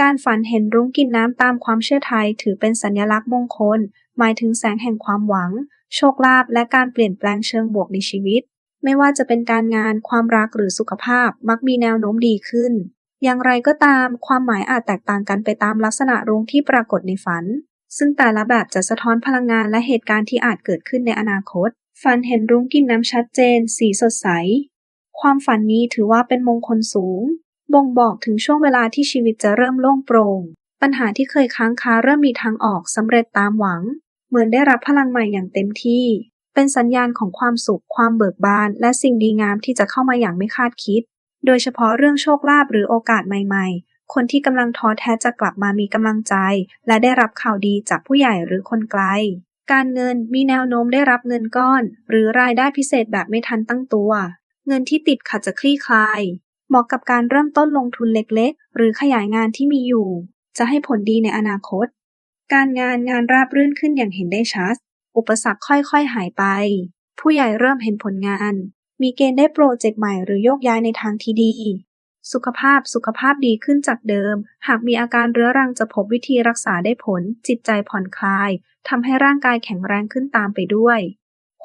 การฝันเห็นรุ้งกินน้ำตามความเชื่อไทยถือเป็นสัญลักษณ์มงคล หมายถึงแสงแห่งความหวัง โชคลาภและการเปลี่ยนแปลงเชิงบวกในชีวิต ไม่ว่าจะเป็นการงานความรักหรือสุขภาพมักมีแนวโน้มดีขึ้น อย่างไรก็ตาม ความหมายอาจแตกต่างกันไปตามลักษณะรุ้งที่ปรากฏในฝัน ซึ่งแต่ละแบบจะสะท้อนพลังงานและเหตุการณ์ที่อาจเกิดขึ้นในอนาคต ฝันเห็นรุ้งกินน้ำชัดเจน สีสดใส ความฝันนี้ถือว่าเป็นมงคลสูง บ่งบอกถึงช่วงเวลาที่ชีวิตจะเริ่มโล่งโปร่ง ปัญหาที่เคยค้างคาเริ่มมีทางออกสำเร็จตามหวัง เหมือนได้รับพลังใหม่อย่างเต็มที่ เป็นสัญญาณของความสุข ความเบิกบาน และสิ่งดีงามที่จะเข้ามาอย่างไม่คาดคิด โดยเฉพาะเรื่องโชคลาภหรือโอกาสใหม่ ๆ คนที่กำลังท้อแท้จะกลับมามีกำลังใจ และได้รับข่าวดีจากผู้ใหญ่หรือคนไกล การเงินมีแนวโน้มได้รับเงินก้อน หรือรายได้พิเศษแบบไม่ทันตั้งตัว เงินที่ติดขัดจะคลี่คลาย เหมาะกับการเริ่มต้นลงทุนเล็กๆ หรือขยายงานที่มีอยู่ จะให้ผลดีในอนาคต การงานงานราบรื่นขึ้นอย่างเห็นได้ชัด อุปสรรคค่อยๆหายไป ผู้ใหญ่เริ่มเห็นผลงาน มีเกณฑ์ได้โปรเจกต์ใหม่หรือโยกย้ายในทางที่ดี สุขภาพสุขภาพดีขึ้นจากเดิม หากมีอาการเรื้อรังจะพบวิธีรักษาได้ผล จิตใจผ่อนคลายทำให้ร่างกายแข็งแรงขึ้นตามไปด้วย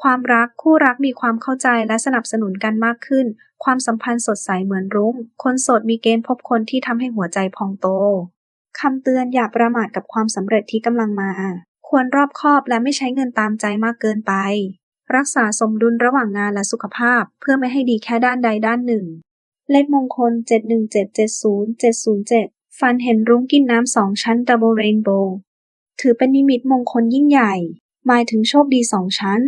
ความรักคู่รักมีความเข้าใจและสนับสนุนกันมากขึ้น ความสัมพันธ์สดใสเหมือนรุ้ง คนโสดมีเกณฑ์พบคนที่ทำให้หัวใจพองโตคำเตือนอย่าประมาทกับความสำเร็จที่กำลังมา ควรรอบคอบและไม่ใช้เงินตามใจมากเกินไป รักษาสมดุลระหว่างงานและสุขภาพ เพื่อไม่ให้ดีแค่ด้านใดด้านหนึ่ง เลขมงคล 71770 707 ฟันเห็นรุ้งกินน้ำสองชั้นดับเบิลเรนโบว์ถือเป็นนิมิตมงคลยิ่งใหญ่ หมายถึงโชคดีสองชั้น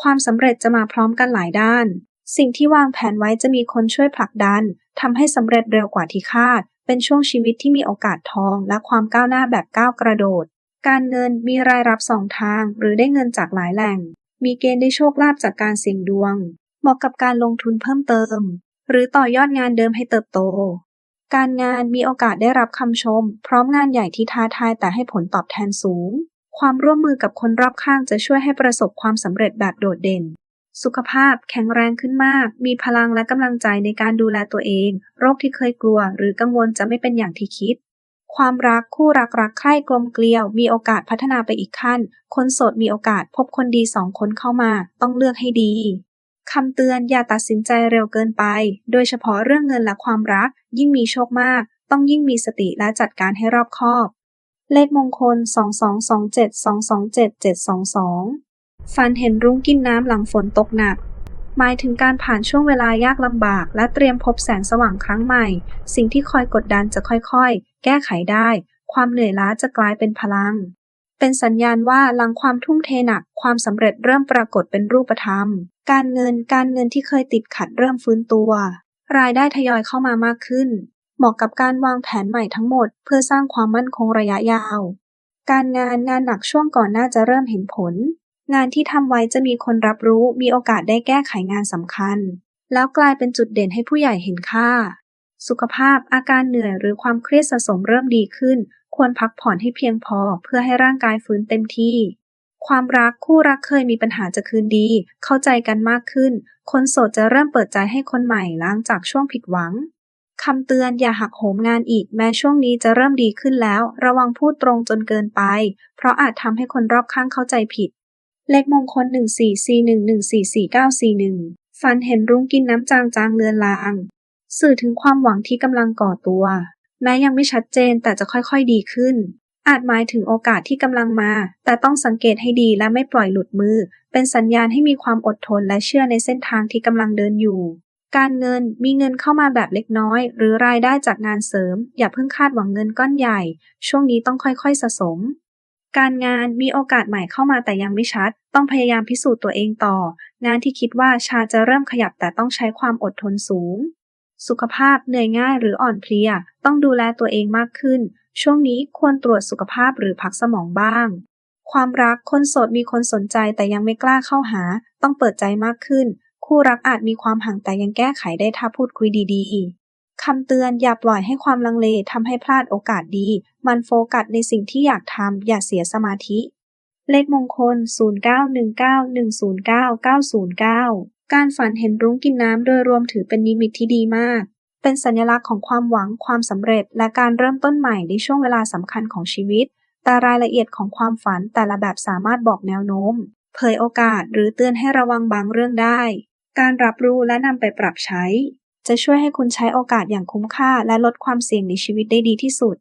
ความสำเร็จจะมาพร้อมกันหลายด้าน สิ่งที่วางแผนไว้จะมีคนช่วยผลักดันทำให้สำเร็จเร็วกว่าที่คาด เป็นช่วงชีวิตที่มีโอกาสทองและความก้าวหน้าแบบก้าวกระโดด การเงินมีรายรับสองทาง หรือได้เงินจากหลายแหล่ง มีเกณฑ์ได้โชคลาภจากการเสี่ยงดวง เหมาะกับการลงทุนเพิ่มเติม หรือต่อยอดงานเดิมให้เติบโต การงานมีโอกาสได้รับคำชม พร้อมงานใหญ่ที่ท้าทายแต่ให้ผลตอบแทนสูง ความร่วมมือกับคนรอบข้างจะช่วยให้ประสบความสำเร็จแบบโดดเด่น สุขภาพแข็งแรงขึ้นมาก มีพลังและกำลังใจในการดูแลตัวเอง โรคที่เคยกลัว หรือกังวลจะไม่เป็นอย่างที่คิด ความรักคู่รักรักใคร่กลมเกลียว มีโอกาสพัฒนาไปอีกขั้น คนโสดมีโอกาสพบคนดีสองคนเข้ามา ต้องเลือกให้ดีคำเตือนอย่าตัดสินใจเร็วเกินไป โดยเฉพาะเรื่องเงินและความรัก ยิ่งมีโชคมาก ต้องยิ่งมีสติและจัดการให้รอบคอบ เลขมงคล 2227222722 ฝันเห็นรุ้งกินน้ำหลังฝนตกหนัก หมายถึงการผ่านช่วงเวลายากลำบาก และเตรียมพบแสงสว่างครั้งใหม่ สิ่งที่คอยกดดันจะค่อยๆ แก้ไขได้ ความเหนื่อยล้าจะกลายเป็นพลัง เป็นสัญญาณว่าหลังความทุ่มเทหนัก ความสำเร็จเริ่มปรากฏเป็นรูปธรรม การเงินการเงินที่เคยติดขัดเริ่มฟื้นตัว รายได้ทยอยเข้ามามากขึ้น เหมาะกับการวางแผนใหม่ทั้งหมด เพื่อสร้างความมั่นคงระยะยาว การงานงานหนักช่วงก่อนน้าจะเริ่มเห็นผล งานที่ทำไว้จะมีคนรับรู้ มีโอกาสได้แก้ไขงานสำคัญ แล้วกลายเป็นจุดเด่นให้ผู้ใหญ่เห็นค่า สุขภาพ อาการเหนื่อยหรือความเครียดสะสมเริ่มดีขึ้น ควรพักผ่อนให้เพียงพอเพื่อให้ร่างกายฟื้นเต็มที่ ความรักคู่รักเคยมีปัญหาจะคืนดี เข้าใจกันมากขึ้น คนโสดจะเริ่มเปิดใจให้คนใหม่หลังจากช่วงผิดหวังคำเตือนอย่าหักโหมงานอีกแม้ช่วงนี้จะเริ่มดีขึ้นแล้ว ระวังพูดตรงจนเกินไป เพราะอาจทำให้คนรอบข้างเข้าใจผิด เลขมงคล 1441144941ฟันเห็นรุ้งกินน้ำจางจางเลือนลาง สื่อถึงความหวังที่กำลังก่อตัว แม้ยังไม่ชัดเจนแต่จะค่อยๆดีขึ้น อาจหมายถึงโอกาสที่กำลังมา แต่ต้องสังเกตให้ดีและไม่ปล่อยหลุดมือ เป็นสัญญาณให้มีความอดทนและเชื่อในเส้นทางที่กำลังเดินอยู่ การเงินมีเงินเข้ามาแบบเล็กน้อย หรือรายได้จากงานเสริม อย่าเพิ่งคาดหวังเงินก้อนใหญ่ ช่วงนี้ต้องค่อยๆสะสม การงานมีโอกาสใหม่เข้ามาแต่ยังไม่ชัด ต้องพยายามพิสูจน์ตัวเองต่อ งานที่คิดว่าชาจะเริ่มขยับแต่ต้องใช้ความอดทนสูง สุขภาพเหนื่อยง่ายหรืออ่อนเพลีย ต้องดูแลตัวเองมากขึ้น ช่วงนี้ควรตรวจสุขภาพหรือพักสมองบ้าง ความรักคนโสดมีคนสนใจแต่ยังไม่กล้าเข้าหา ต้องเปิดใจมากขึ้น คู่รักอาจมีความห่างแต่ยังแก้ไขได้ถ้าพูดคุยดีๆ คำเตือนอย่าปล่อยให้ความลังเลทำให้พลาดโอกาสดี มันโฟกัสในสิ่งที่อยากทำอย่าเสียสมาธิ เลขมงคล 0919109909 การฝันเห็นรุ้งกินน้ำโดยรวมถือเป็นนิมิตที่ดีมาก เป็นสัญลักษณ์ของความหวังความสำเร็จ และการเริ่มต้นใหม่ในช่วงเวลาสำคัญของชีวิต แต่รายละเอียดของความฝันแต่ละแบบสามารถบอกแนวโน้ม เผยโอกาสหรือเตือนให้ระวังบางเรื่องได้ การรับรู้และนำไปปรับใช้ จะช่วยให้คุณใช้โอกาสอย่างคุ้มค่าและลดความเสี่ยงในชีวิตได้ดีที่สุด